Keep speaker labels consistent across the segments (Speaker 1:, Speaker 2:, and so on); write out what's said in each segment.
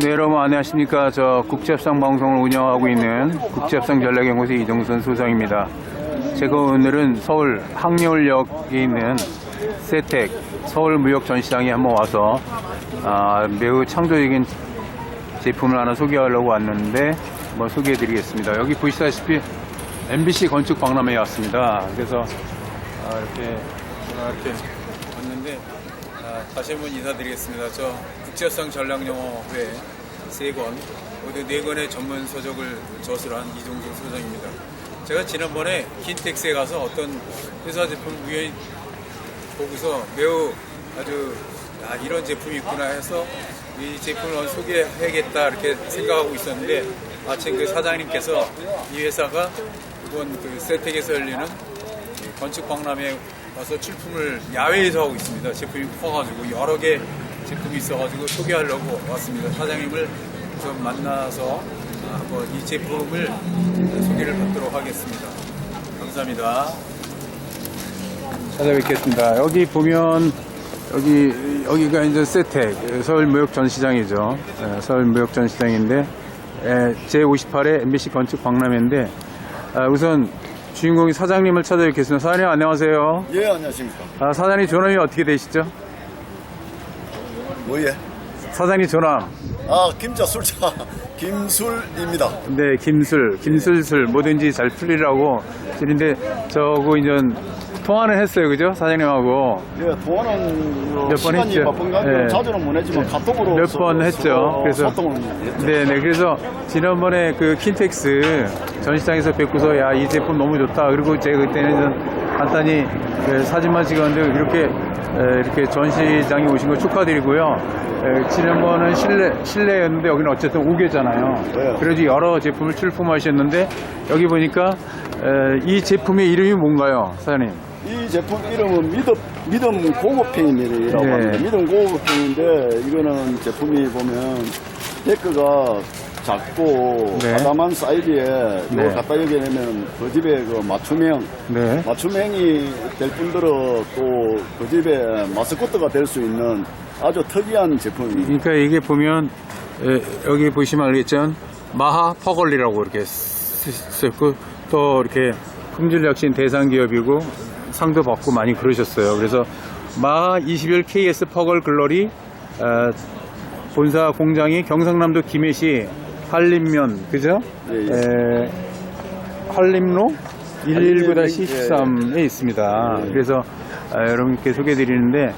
Speaker 1: 네, 여러분 안녕하십니까. 저 국제협상 방송을 운영하고 있는 국제협상 전략연구소 이정선 소장입니다. 제가 오늘은 서울 항려울역에 있는 세텍 서울무역전시장에 한번 와서 아, 매우 창조적인 제품을 하나 소개하려고 왔는데 한번 소개해 드리겠습니다. 여기 보시다시피 MBC 건축 박람회에 왔습니다. 그래서 아, 이렇게 이렇게 왔는데 아, 다시 한번 인사드리겠습니다. 저 국제협상 전략영어회 세 권, 모두 네 권의 전문 서적을 저술한 이종준 소장입니다. 제가 지난번에 긴텍스에 가서 어떤 회사 제품 우연히 보고서 매우 아주 아, 이런 제품이 있구나 해서 이 제품을 소개해야겠다 이렇게 생각하고 있었는데 마침 그 사장님께서 이 회사가 이번 그 세택에서 열리는 이 건축 박람회에 와서 출품을 야외에서 하고 있습니다. 제품이 커가지고 여러 개 제품이 있어가지고 소개하려고 왔습니다. 사장님을 좀 만나서 아, 한번 이 제품을 소개를 받도록 하겠습니다. 감사합니다. 찾아뵙겠습니다. 여기 보면 여기 여기가 이제 세텍 서울무역전시장이죠. 예, 서울무역전시장인데 제 58회 MBC 건축 박람회인데 아, 우선 주인공이 사장님을 찾아뵙겠습니다. 사장님 안녕하세요.
Speaker 2: 예, 안녕하십니까.
Speaker 1: 아, 사장님 전함이 어떻게 되시죠?
Speaker 2: 뭐예?
Speaker 1: 사장님 전함.
Speaker 2: 아, 김자 술차 김술입니다.
Speaker 1: 네, 김술, 김술술 뭐든지 잘 풀리라고. 근데 저거 이제 통화는 했어요, 그죠? 사장님하고.
Speaker 2: 예, 통화는 어,
Speaker 1: 번
Speaker 2: 시간이
Speaker 1: 했죠.
Speaker 2: 바쁜 관계로
Speaker 1: 예.
Speaker 2: 자주는 못 했지만 카톡으로
Speaker 1: 몇
Speaker 2: 서-
Speaker 1: 번 했죠.
Speaker 2: 서-
Speaker 1: 그래서-. 네네. 그래서 지난번에 그 킨텍스 전시장에서 뵙고서 야, 이 제품 너무 좋다. 그리고 제가 그때는 좀 간단히 그 사진만 찍었는데 이렇게 에, 이렇게 전시장에 오신 거 축하드리고요. 에, 지난번은 실내, 실내였는데 여기는 어쨌든 5개잖아요.
Speaker 2: 네.
Speaker 1: 그래서 여러 제품을 출품하셨는데 여기 보니까 에, 이 제품의 이름이 뭔가요, 사장님?
Speaker 2: 이 제품 이름은 믿음, 믿음 고급펜이라고
Speaker 1: 네.
Speaker 2: 합니다. 믿음 고급펜인데 이거는 제품이 보면 데크가 작고
Speaker 1: 네.
Speaker 2: 가담한 사이즈에
Speaker 1: 네.
Speaker 2: 이거 갖다 여기 내면 그 집에 그 맞춤형
Speaker 1: 네.
Speaker 2: 맞춤행이 될 뿐더러 또 그 집에 마스코트가 될 수 있는 아주 특이한 제품입니다.
Speaker 1: 그러니까 이게 보면 에, 여기 보시면 알겠지만 마하 퍼걸리라고 이렇게 쓰였고 또 이렇게 품질 혁신 대상 기업이고 상도 받고 많이 그러셨어요. 그래서 마하 21 KS 퍼걸 글러리 어, 본사 공장이 경상남도 김해시 한림면 그죠?
Speaker 2: 예, 예.
Speaker 1: 에, 한림로 119-13에 있습니다.
Speaker 2: 예.
Speaker 1: 그래서 아, 여러분께 소개해드리는데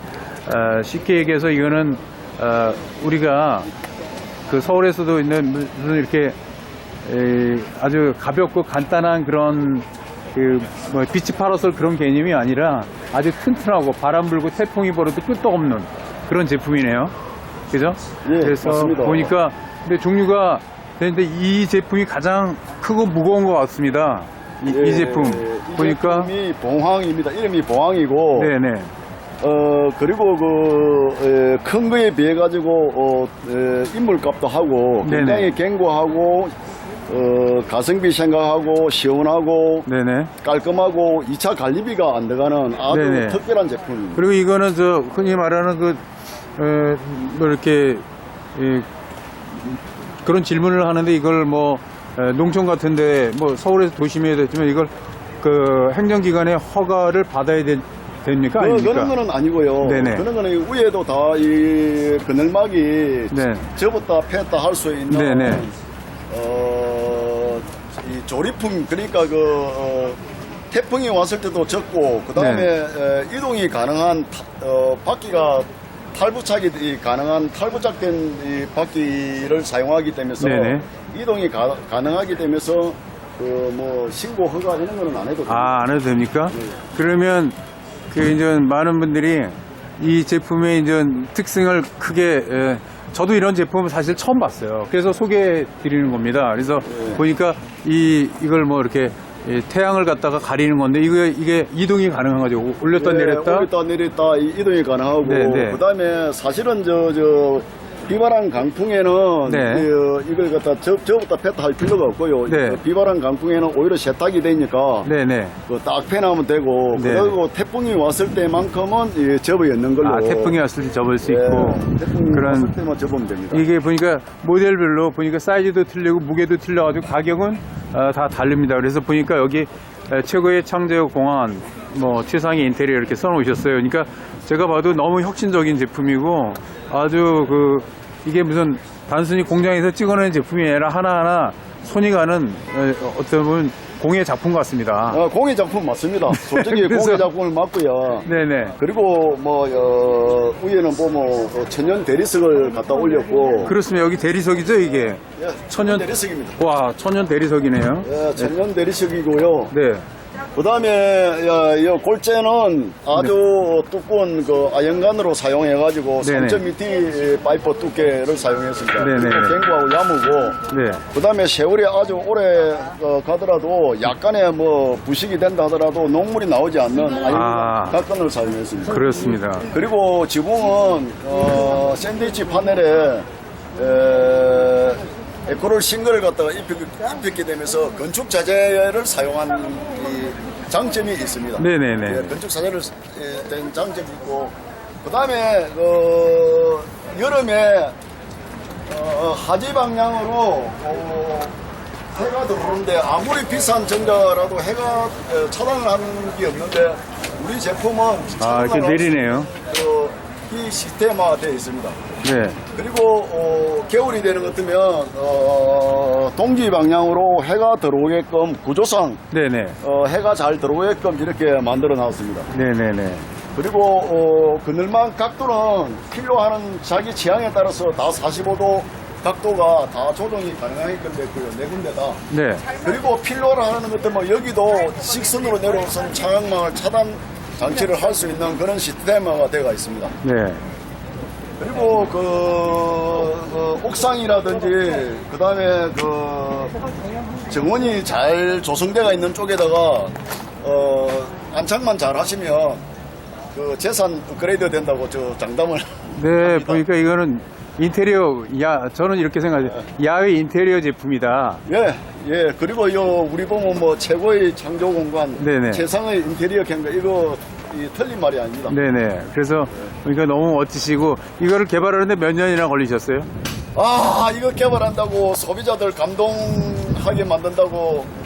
Speaker 1: 아, 쉽게 얘기해서 이거는 아, 우리가 그 서울에서도 있는 무슨 이렇게 에, 아주 가볍고 간단한 그런 그뭐 비치 파라솔 그런 개념이 아니라 아주 튼튼하고 바람 불고 태풍이 불어도 끝도 없는 그런 제품이네요. 그죠?
Speaker 2: 예,
Speaker 1: 그래서
Speaker 2: 맞습니다.
Speaker 1: 보니까 근데 종류가 되는데 이 제품이 가장 크고 무거운 것 같습니다. 이, 이
Speaker 2: 예,
Speaker 1: 제품
Speaker 2: 이
Speaker 1: 보니까
Speaker 2: 제품이 봉황입니다. 이름이 봉황이고
Speaker 1: 네네
Speaker 2: 어 그리고 그큰 거에 비해 가지고 어, 에, 인물값도 하고
Speaker 1: 네네.
Speaker 2: 굉장히 견고하고 어, 가성비 생각하고 시원하고
Speaker 1: 네네
Speaker 2: 깔끔하고 2차 관리비가 안 들어가는 아주
Speaker 1: 네네.
Speaker 2: 특별한 제품입니다.
Speaker 1: 그리고 이거는 저 흔히 말하는 그, 에, 뭐 이렇게, 이, 그런 질문을 하는데 이걸 뭐, 에, 농촌 같은데 뭐 서울에서 도심에 됐지만 이걸 그 행정기관의 허가를 받아야 되, 됩니까?
Speaker 2: 그,
Speaker 1: 아닙니까?
Speaker 2: 그런 거는 아니고요.
Speaker 1: 네네.
Speaker 2: 그런 거는 위에도 다 이 그늘막이
Speaker 1: 네.
Speaker 2: 접었다 폈다 할 수 있는
Speaker 1: 네네.
Speaker 2: 어, 이 조리품 그러니까 그 어, 태풍이 왔을 때도 적고 그 다음에
Speaker 1: 네.
Speaker 2: 이동이 가능한 타- 어, 바퀴가 탈부착이 이 가능한 탈부착된 이 바퀴를 사용하기 때문에
Speaker 1: 네네.
Speaker 2: 이동이 가, 가능하기 때문에서 그 뭐 신고 허가 이런 거는 안 해도 됩니다.
Speaker 1: 아, 안 해도 됩니까?
Speaker 2: 네.
Speaker 1: 그러면 그 이제 많은 분들이 이 제품의 이제 특성을 크게 에, 저도 이런 제품을 사실 처음 봤어요. 그래서 소개해 드리는 겁니다. 그래서
Speaker 2: 네.
Speaker 1: 보니까 이 이걸 뭐 이렇게 이 태양을 갖다가 가리는 건데 이거 이게 이동이 가능한 거죠. 올렸다
Speaker 2: 네,
Speaker 1: 내렸다.
Speaker 2: 올렸다 내렸다 이- 이동이 가능하고
Speaker 1: 네, 네.
Speaker 2: 그다음에 사실은 저 저 비바람 강풍에는
Speaker 1: 네.
Speaker 2: 그, 이걸 갖다 저, 저부터 뺐다 할 필요가 없고요.
Speaker 1: 네.
Speaker 2: 그 비바람 강풍에는 오히려 세탁이 되니까
Speaker 1: 네네.
Speaker 2: 그딱 패나면 되고
Speaker 1: 네.
Speaker 2: 그리고 태풍이 왔을 때만큼은 이 접어 였는 걸로
Speaker 1: 아, 태풍이 왔을 때 접을 수
Speaker 2: 예,
Speaker 1: 있고.
Speaker 2: 태풍이
Speaker 1: 그런
Speaker 2: 왔을 때만 접으면 됩니다.
Speaker 1: 이게 보니까 모델별로 보니까 사이즈도 틀리고 무게도 틀려가지고 가격은 어, 다 다릅니다. 그래서 보니까 여기 에, 최고의 창제역 공항 뭐 최상의 인테리어 이렇게 써놓으셨어요. 그러니까 제가 봐도 너무 혁신적인 제품이고 아주 그 이게 무슨 단순히 공장에서 찍어낸 제품이 아니라 하나하나 손이 가는 에, 어떤 보면 공예 작품 같습니다.
Speaker 2: 어, 공예 작품 맞습니다. 솔직히
Speaker 1: 그래서-
Speaker 2: 공예 작품을 맞고요.
Speaker 1: 네네.
Speaker 2: 그리고 뭐 어, 위에는 보면 어, 천연 대리석을 갖다 올렸고
Speaker 1: 그렇습니다. 여기 대리석이죠 이게.
Speaker 2: 예,
Speaker 1: 천연-
Speaker 2: 대리석입니다.
Speaker 1: 와 천연 대리석이네요.
Speaker 2: 예, 천연 대리석이고요.
Speaker 1: 네.
Speaker 2: 그 다음에 야, 이 골재는 아주 두꺼운 그 아연간으로 사용해가지고
Speaker 1: 네네.
Speaker 2: 3.2T 파이프 두께를 사용했습니다.
Speaker 1: 네네.
Speaker 2: 그리고 갱구하고 야무고
Speaker 1: 네.
Speaker 2: 그 다음에 세월이 아주 오래 어, 가더라도 약간의 뭐 부식이 된다 하더라도 녹물이 나오지 않는 아연
Speaker 1: 아.
Speaker 2: 각건을 사용했습니다.
Speaker 1: 그렇습니다.
Speaker 2: 그리고 지붕은 어, 샌드위치 파넬에 에, 에코롤 싱글을 갖다가 입혔, 입혔게 되면서 건축 자재를 사용한 이 장점이 있습니다.
Speaker 1: 네네네.
Speaker 2: 예, 건축 자재를 예, 된 장점이 있고 그 다음에 그 여름에 어, 하지 방향으로 어, 해가 들어오는데 아무리 비싼 전자라도 해가 어, 차단을 하는 게 없는데 우리 제품은
Speaker 1: 아, 이렇게 내리네요.
Speaker 2: 그, 이 시스템화 되어 있습니다.
Speaker 1: 네.
Speaker 2: 그리고 어, 겨울이 되는 것 같으면 어, 동지 방향으로 해가 들어오게끔 구조상
Speaker 1: 네네.
Speaker 2: 어, 해가 잘 들어오게끔 이렇게 만들어 놨습니다.
Speaker 1: 네네네.
Speaker 2: 그리고 어, 그늘망 각도는 필요하는 자기 취향에 따라서 다 45도 각도가 다 조정이 가능하게끔 됐고요. 네 군데 다.
Speaker 1: 네.
Speaker 2: 그리고 필요로 하는 것들 뭐 여기도 직선으로 내려오선 차량망을 차단 장치를 할 수 있는 그런 시스템화가 되어 있습니다.
Speaker 1: 네.
Speaker 2: 그리고 그, 그 옥상이라든지 그 다음에 그 정원이 잘 조성되어 있는 쪽에다가 어 안착만 잘 하시면 그 재산 업그레이드 된다고 저 장담을
Speaker 1: 네, 보니까 이거는 인테리어, 야, 저는 이렇게 생각해요. 야외 인테리어 제품이다.
Speaker 2: 예, 예. 그리고 요 우리 보면 뭐 최고의 창조 공간,
Speaker 1: 네네.
Speaker 2: 최상의 인테리어 경과 이거 이 틀린 말이 아닙니다.
Speaker 1: 네네. 그래서 보니까 너무 멋지시고, 이거를 개발하는데 몇 년이나 걸리셨어요?
Speaker 2: 아, 이거 개발한다고 소비자들 감동하게 만든다고 한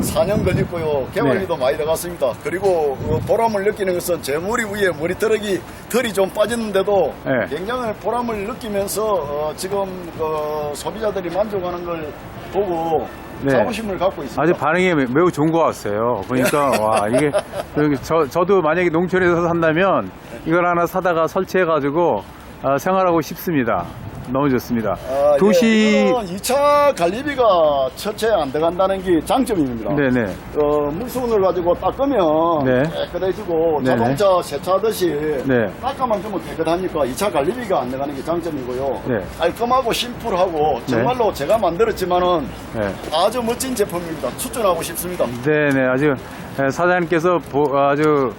Speaker 2: 4년 걸렸고요. 개발비도 많이 들어갔습니다. 그리고 어, 보람을 느끼는 것은 제 머리 위에 머리털이 털이 좀 빠졌는데도
Speaker 1: 네.
Speaker 2: 굉장히 보람을 느끼면서 어, 지금 그 소비자들이 만족하는 걸 보고
Speaker 1: 네.
Speaker 2: 자부심을 갖고 있습니다.
Speaker 1: 아주 반응이 매- 매우 좋은 것 같아요. 보니까, 와, 이게, 여기 저, 저도 만약에 농촌에서 산다면, 이걸 하나 사다가 설치해가지고, 아, 생활하고 싶습니다. 너무 좋습니다.
Speaker 2: 아,
Speaker 1: 도시,
Speaker 2: 예, 이거는 2차 관리비가 첫째 안 들어간다는 게 장점입니다.
Speaker 1: 네네.
Speaker 2: 어, 물수건을 가지고 닦으면
Speaker 1: 네.
Speaker 2: 깨끗해지고
Speaker 1: 네네.
Speaker 2: 자동차 세차하듯이
Speaker 1: 네.
Speaker 2: 닦아만 주면 깨끗하니까 2차 관리비가 안 나가는 게 장점이고요.
Speaker 1: 네.
Speaker 2: 깔끔하고 심플하고 정말로 제가 만들었지만은
Speaker 1: 네.
Speaker 2: 아주 멋진 제품입니다. 추천하고 싶습니다.
Speaker 1: 네네 아주 에, 사장님께서 보- 아주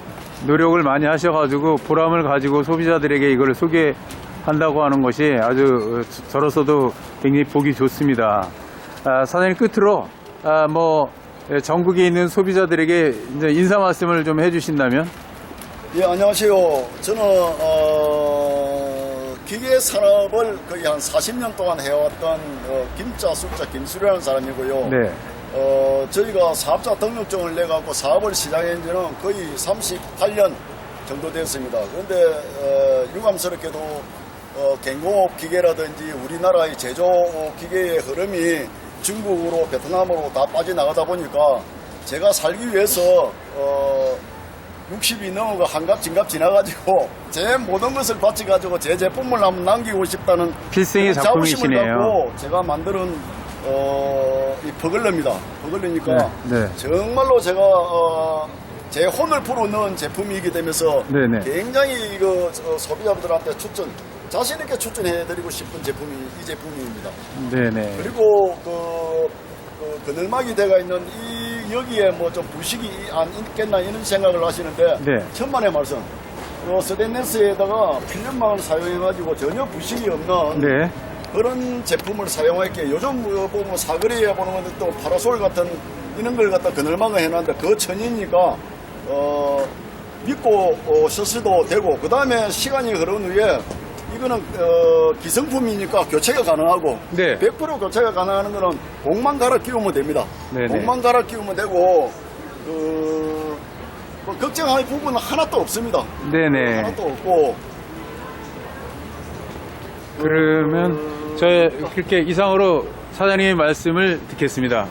Speaker 1: 노력을 많이 하셔가지고 보람을 가지고 소비자들에게 이걸 소개 한다고 하는 것이 아주 어, 저- 저로서도 굉장히 보기 좋습니다. 아, 사장님 끝으로 아, 뭐 에, 전국에 있는 소비자들에게 인사 말씀을 좀 해주신다면
Speaker 2: 예, 안녕하세요. 저는 어, 기계 산업을 거의 한 40년 동안 해왔던 어, 김자 숫자 김수려라는 사람이고요.
Speaker 1: 네,
Speaker 2: 어, 저희가 사업자 등록증을 내갖고 사업을 시작한 지는 거의 38년 정도 됐습니다. 그런데, 어, 유감스럽게도, 어, 갱공업 기계라든지 우리나라의 제조 기계의 흐름이 중국으로 베트남으로 다 빠져나가다 보니까 제가 살기 위해서, 어, 60이 넘어가 한갑 진갑 지나가지고 제 모든 것을 바쳐가지고 제 제품을 한번 남기고 싶다는 그런 자부심을. 갖고 제가 만드는 어, 이 버글러입니다. 버글러니까
Speaker 1: 네, 네.
Speaker 2: 정말로 제가 어, 제 혼을 불어넣은 제품이기 되면서
Speaker 1: 네, 네.
Speaker 2: 굉장히 이거 어, 소비자분들한테 추천 자신 있게 추천해드리고 싶은 제품이 이 제품입니다.
Speaker 1: 네네,
Speaker 2: 그리고 그, 그 그늘막이 되어 있는 이 여기에 뭐 좀 부식이 안 있겠나 이런 생각을 하시는데
Speaker 1: 네.
Speaker 2: 천만의 말씀 어, 스테인레스에다가 필름망을 사용해가지고 전혀 부식이 없는
Speaker 1: 네.
Speaker 2: 그런 제품을 사용할게 요즘 뭐 보면 사거리에 보는 건데 또 파라솔 같은 이런 걸 갖다 그늘망을 해놨는데 그 천이니까 어, 믿고 어, 쓰셔도 되고 그 다음에 시간이 흐른 후에 이거는 어, 기성품이니까 교체가 가능하고
Speaker 1: 네.
Speaker 2: 100% 교체가 가능한 거는 공만 갈아 끼우면 됩니다.
Speaker 1: 네네.
Speaker 2: 공만 갈아 끼우면 되고 그, 뭐 걱정할 부분은 하나도 없습니다.
Speaker 1: 네네.
Speaker 2: 하나도 없고
Speaker 1: 그러면 저 그렇게 이상으로 사장님의 말씀을 듣겠습니다.